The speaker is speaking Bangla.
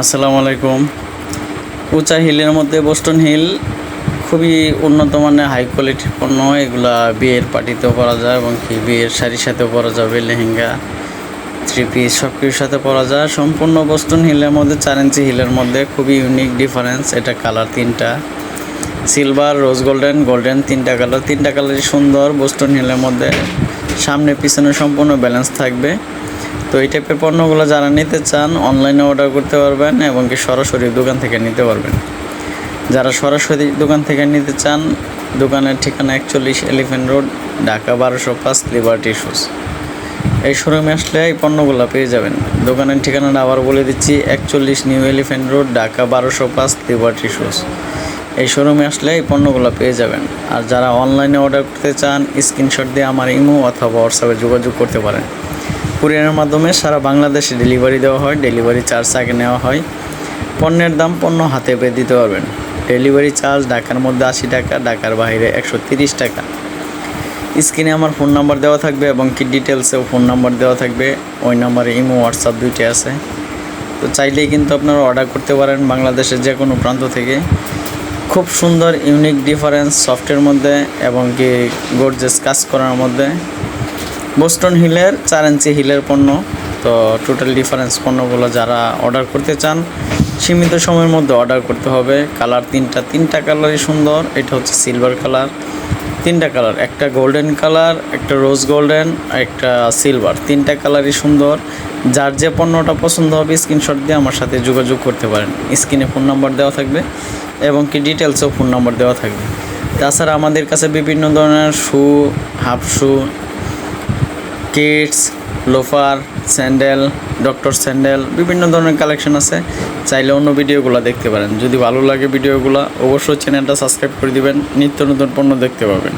আসসালামু আলাইকুম। উঁচা হিলের মধ্যে বোস্টন হিল খুবই উন্নত মানের হাই কোয়ালিটির পণ্য। এগুলা বিয়ের পার্টিতেও পরা যায় এবং কি বিয়ের শাড়ির সাথেও পরা যাবে লেহেঙ্গা থ্রি পিস সব কিছুর সাথে পরা যায়। সম্পূর্ণ বোস্টন হিলের মধ্যে, চার ইঞ্চি হিলের মধ্যে খুবই ইউনিক ডিফারেন্স এটা কালার তিনটা। সিলভার রোজ গোল্ডেন গোল্ডেন তিনটা কালার তিনটা কালারই সুন্দর বোস্টন হিলের মধ্যে। সামনে পিছনে সম্পূর্ণ ব্যালেন্স থাকবে। তো এই টাইপের পণ্যগুলো যারা নিতে চান অনলাইনে অর্ডার করতে পারবেন এবং কি সরাসরি দোকান থেকে নিতে পারবেন। যারা সরাসরি দোকান থেকে নিতে চান, দোকানের ঠিকানা একচল্লিশ এলিফেন্ট রোড ঢাকা বারোশো পাঁচ লিবার্টি শুজ এই শোরুমে আসলে এই পণ্যগুলো পেয়ে যাবেন। দোকানের ঠিকানাটা আবার বলে দিচ্ছি, একচল্লিশ নিউ এলিফেন্ট রোড ঢাকা বারোশো পাঁচ লিবার্টি শুজ এই শোরুমে আসলে এই পণ্যগুলো পেয়ে যাবেন। আর যারা অনলাইনে অর্ডার করতে চান স্ক্রিনশট দিয়ে আমার ইমো অথবা হোয়াটসঅ্যাপে যোগাযোগ করতে পারেন। কুরিয়ারের মাধ্যমে সারা বাংলাদেশে ডেলিভারি দেওয়া হয়, ডেলিভারি চার্জ আগে নেওয়া হয়। পণ্যের দাম পণ্য হাতে পেয়ে দিতে পারবেন। ডেলিভারি চার্জ ঢাকার মধ্যে আশি টাকা, ঢাকার বাইরে একশো তিরিশ টাকা। স্ক্রিনে আমার ফোন নাম্বার দেওয়া থাকবে এবং কি ডিটেলসেও ফোন নাম্বার দেওয়া থাকবে, ওই নাম্বারে ইমো, হোয়াটসঅ্যাপ দুইটি আছে। তো চাইলেই কিন্তু আপনারা অর্ডার করতে পারেন বাংলাদেশের যে কোনো প্রান্ত থেকে। খুব সুন্দর ইউনিক ডিফারেন্স সফটের মধ্যে এবং কি গর্জেস কাজ করার মধ্যে। বোস্টন হিলের চার ইঞ্চি হিলের পণ্য। তো টোটাল ডিফারেন্স পণ্যগুলো যারা অর্ডার করতে চান, সীমিত সময়ের মধ্যে অর্ডার করতে হবে। কালার তিনটা তিনটা কালারই সুন্দর। এটা হচ্ছে সিলভার কালার তিনটা কালার একটা গোল্ডেন কালার একটা রোজ গোল্ডেন একটা সিলভার তিনটা কালারই সুন্দর। যার যে পণ্যটা পছন্দ হবে স্ক্রিনশট দিয়ে আমার সাথে যোগাযোগ করতে পারেন। স্ক্রিনে ফোন নাম্বার দেওয়া থাকবে এবং কি ডিটেলসেও ফোন নাম্বার দেওয়া থাকবে। তাছাড়া আমাদের কাছে বিভিন্ন ধরনের shoe half shoe kids, loafer, sandal, doctor sandal, বিভিন্ন ধরনের কালেকশন আছে। চাইলে অন্য ভিডিওগুলো দেখতে পারেন। যদি ভালো লাগে ভিডিওগুলো, অবশ্যই চ্যানেলটা সাবস্ক্রাইব করে দিবেন। নিত্য নতুন পণ্য দেখতে পাবেন।